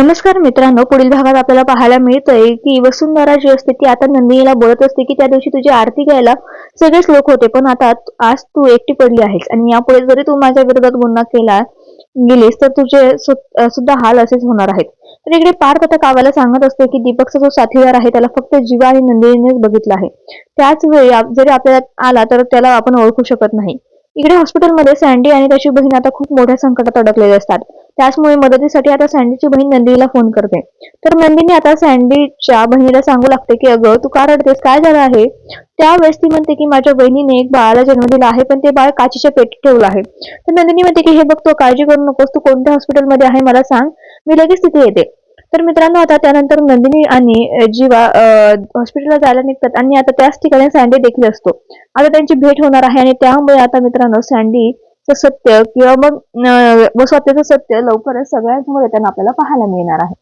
नमस्कार मित्रांनो पुढील भागात आपल्याला पाहायला मिळतंय की वसुंधरा जी असते ती आता नंदिनीला बोलत असते की त्या दिवशी तुझी आरती घ्यायला सगळेच लोक होते पण आता आज तू एकटी पडली आहेस आणि यापुढे जरी तू माझ्या विरोधात गुन्हा केला गेलीस तर तुझे सुद्धा हाल असेच होणार आहेत. तर इकडे पार्थ आता काव्याला सांगत असते की दीपकचा जो साथीदार आहे त्याला फक्त जीवा आणि नंदिनीनेच बघितलं आहे. त्याच वेळी जरी आपल्याला आला तर त्याला आपण ओळखू शकत नाही. इकडे हॉस्पिटलमध्ये सँडी आणि त्याची बहीण आता खूप मोठ्या संकटात अडकलेले असतात. त्याचमुळे मदतीसाठी आता सँडीची बहीण नंदिनीला फोन करते. तर नंदिनी आता सँडीच्या बहिणीला सांगू लागते की अगं तू का रडतेस? काय झालं आहे? त्यावेळेस ती म्हणते की माझ्या बहिणीने एक बाळाला जन्म दिला आहे पण ते बाळ काचीच्या पेटीत ठेवलं आहे. तर नंदिनी म्हणते की हे बघतो काळजी करू नकोस. तू कोणत्या हॉस्पिटलमध्ये आहे मला सांग. मी लगेच तिथे येते. तर मित्रांनो आता त्यानंतर नंदिनी आणि जीवा हॉस्पिटलला जायला निघतात आणि आता त्याच ठिकाणी सँडी देखील असतो. आता त्यांची भेट होणार आहे आणि त्यामुळे आता मित्रांनो सँडी सत्य किंवा मग व स्वतःचं सत्य लवकरच सगळ्यांसमोर येताना आपल्याला पाहायला मिळणार आहे.